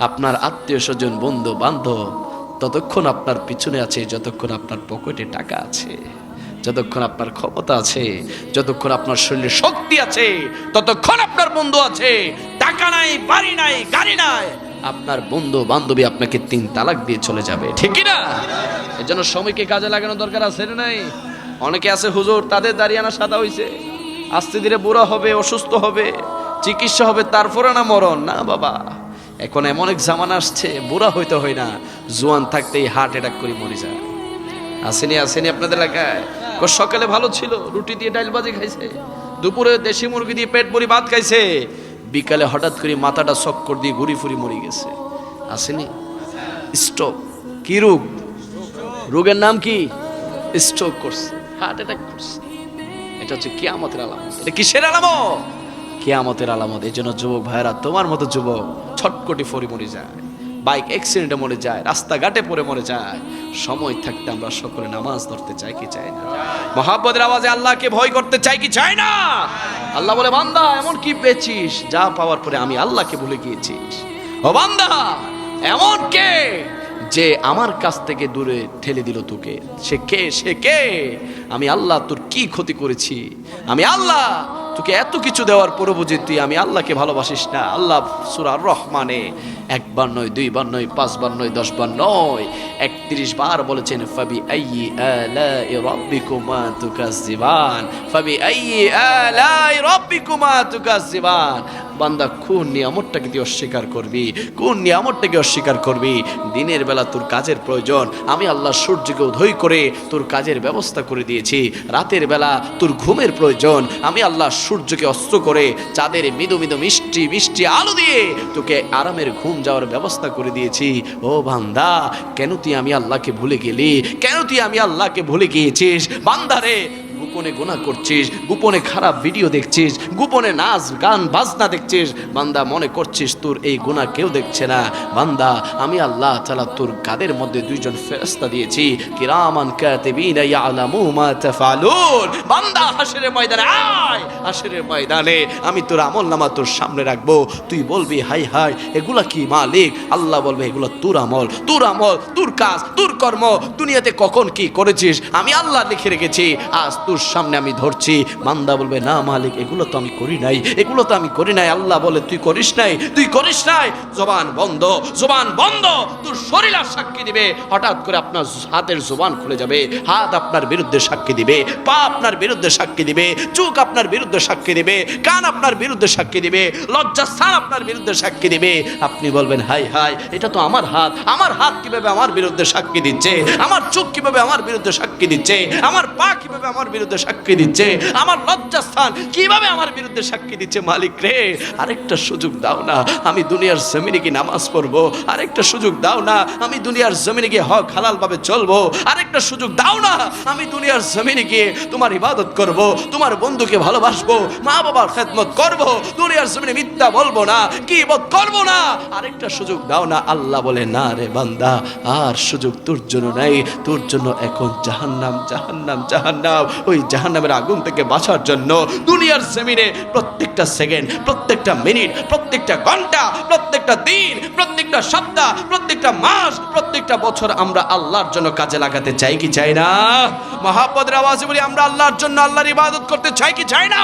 আপনার আত্মীয় স্বজন, বন্ধু, বান্ধব, ততক্ষণ আপনার পিছনে আছে, যতক্ষণ আপনার পকেটে টাকা আছে, যতক্ষণ আপনার ক্ষমতা আছে, যতক্ষণ আপনার শরীরে শক্তি আছে, ততক্ষণ আপনার বন্ধু আছে। টাকা নাই, বাড়ি নাই, গাড়ি নাই। আপনার বন্ধু, বান্ধবী আপনাকে তিন তালাক দিয়ে চলে যাবে ঠিকই না এর জন্য সময়কে কাজে লাগানো দরকার আছে না নাই? অনেকে আছে, হুজুর, তাদের দাঁড়িয়ানা সাদা হইছে। আস্তে ধীরে বুড়া হবে, অসুস্থ হবে, চিকিৎসা হবে, তারপরে না মরণ। না, বাবা। এখন এমন এক জামানা আসছে, বুড়া হইতে হয় না, জোয়ান থাকতেই হার্ট অ্যাটাক করে মরে যায়। আসেনি আসেনি আপনাদের এলাকায়? সকালে ভালো ছিল, রুটি দিয়ে ডাল বাজি খাইছে। দুপুরে দেশি মুরগি দিয়ে পেট ভরি ভাত খাইছে। বিকালে হঠাৎ করে মাথাটা চক্কর দিয়ে ঘুরি ফুরি মরে গেছে। আসেনি? স্ট্রোক কি রোগ? রোগের নাম কি? স্ট্রোক করছে হার্ট অ্যাটাক করছে। এটা হচ্ছে কিয়ামতের আলামত। এটা কিসের আলামত? কিয়ামতের আলামত। এই জন্য যুবক ভাইরা তোমার মতো যুবক ছটকটি ফরি মরে যায়, বাইক অ্যাক্সিডেন্টে মরে যায়, রাস্তাঘাটে পড়ে মরে যায়। সময় থাকতে আমরা সকলে নামাজ ধরতে চাই কি চাই না? মহাব্বতের আওয়াজে আল্লাহকে ভয় করতে চাই কি চাই না? আল্লাহ বলে, বান্দা, এমন কি পেয়েছিস? যা পাওয়ার পরে আমি আল্লাহকে ভুলে গিয়েছিস। ও বান্দা, এমন কে যে আমার কাছ থেকে দূরে ঠেলে দিল তোকে? সে কে? সে কে? আমি আল্লাহ তোর কি ক্ষতি করেছি? আমি আল্লাহ তোকে এত কিছু দেওয়ার পরও বুঝি তুই আমি আল্লাহকে ভালোবাসিস না। আল্লাহ সুরার রহমানে একবার নয় দুই দুইবার নয়, পাঁচবার নয়, দশবার নয়, একত্রিশ বার বলেছেন, ফাবি আইয়ি জীবান রাব্বিকুমা তুকাজ্জিবান। ফাবি আইয়ি আলাই রাব্বিকুমা তুকাজ্জিবান। বান্দা কোন নিয়ামতটাকে তুই অস্বীকার করবি? কোন নিয়ামতটাকে অস্বীকার করবি? দিনের বেলা তোর কাজের প্রয়োজন। আমি আল্লাহ সূর্যকে উদয় করে তোর কাজের ব্যবস্থা করে দিয়েছি। রাতের বেলা তোর ঘুমের প্রয়োজন। আমি আল্লাহ সূর্যকে অস্ত্র করে চাঁদের মৃদু মৃদু মিষ্টি মিষ্টি আলো দিয়ে তোকে আরামের ঘুম যাওয়ার ব্যবস্থা করে দিয়েছি। ও বান্দা, কেন তুই আমি আল্লাহকে ভুলে গেলি? কেন তুই আমি আল্লাহকে ভুলে গিয়েছিস? বান্দারে গোপনে গোনা করছিস, গোপনে খারাপ ভিডিও দেখছিস, গোপনে নাচ, গান, বাজনা দেখছিস, বান্দা মনে করছিস তোর এই গুণা কেউ দেখছে না। বান্দা, আমি আল্লাহ তাআলা তোর কাদের মধ্যে দুইজন ফেরেশতা দিয়েছি। কিরামান বান্দা ময়দানে আয় ময়দানে। আমি তোর আমল নামা তোর সামনে রাখব। তুই বলবি, হাই হাই, এগুলা কি মালিক? আল্লাহ বলবে, এগুলো তোর আমল। তোর আমল, তোর কাজ, তোর কর্ম। দুনিয়াতে কখন কি করেছিস? আমি আল্লাহ লিখে রেখেছি, আজ তোর সামনে আমি ধরছি। মান্দা বলবে, না মালিক, এগুলো তো আমি করি নাই। এগুলো তো আমি করি নাই। আল্লাহ বলে, তুই করিস নাই, তুই করিস নাই। জবান বন্ধ জবান বন্ধ। তোর শরীর আর সাক্ষী দিবে। হঠাৎ করে আপনার হাতের জবান খুলে যাবে। হাত আপনার বিরুদ্ধে সাক্ষী দিবে। পা আপনার বিরুদ্ধে সাক্ষী দিবে। চোখ আপনার বিরুদ্ধে সাক্ষী দিবে। কান আপনার বিরুদ্ধে সাক্ষী দিবে। লজ্জাস্থান আপনার বিরুদ্ধে সাক্ষী দিবে। আপনি বলবেন, হাই হাই, এটা তো আমার হাত। আমার হাত কীভাবে আমার বিরুদ্ধে সাক্ষী দিচ্ছে? আমার চোখ কীভাবে আমার বিরুদ্ধে সাক্ষী দিচ্ছে? আমার পা কীভাবে আমার বিরুদ্ধে সাক্ষী দিচ্ছে? আমার লজ্জাস্থান, কীভাবে আমার বিরুদ্ধে সাক্ষী দিচ্ছে মালিক রে? আরেকটা সুযোগ দাও না, আমি দুনিয়ার জমিনে গিয়ে নামাজ পড়ব। আরেকটা সুযোগ দাও না, আমি দুনিয়ার জমিনে গিয়ে হক হালাল ভাবে চলবো। আরেকটা সুযোগ দাও না, আমি দুনিয়ার জমিনে গিয়ে তোমার ইবাদত করব, তোমার বন্ধুকে ভালোবাসবো মা বাবার খেদমত করব, দুনিয়ার জমিনে মিথ্যা বলব না, কি বোধ করব না। আরেকটা সুযোগ দাও না, আল্লাহ বলে, না রে বান্দা, আর সুযোগ তোর জন্য নাই, তোর জন্য এখন জাহান্নাম জাহান্নাম জাহান্নাম। ওই জাহান্নামের আগুন থেকে বাঁচার জন্য দুনিয়ার সেমিনে প্রত্যেকটা সেকেন্ড, প্রত্যেকটা মিনিট, প্রত্যেকটা ঘণ্টা, প্রত্যেকটা দিন, প্রত্যেকটা সপ্তাহ, প্রত্যেকটা মাস, প্রত্যেকটা বছর আমরা আল্লাহর জন্য কাজে লাগাতে চাই কি চাই না? মহাপদের আওয়াজে বলি, আমরা আল্লাহর জন্য আল্লাহর ইবাদত করতে চাই কি চাই না?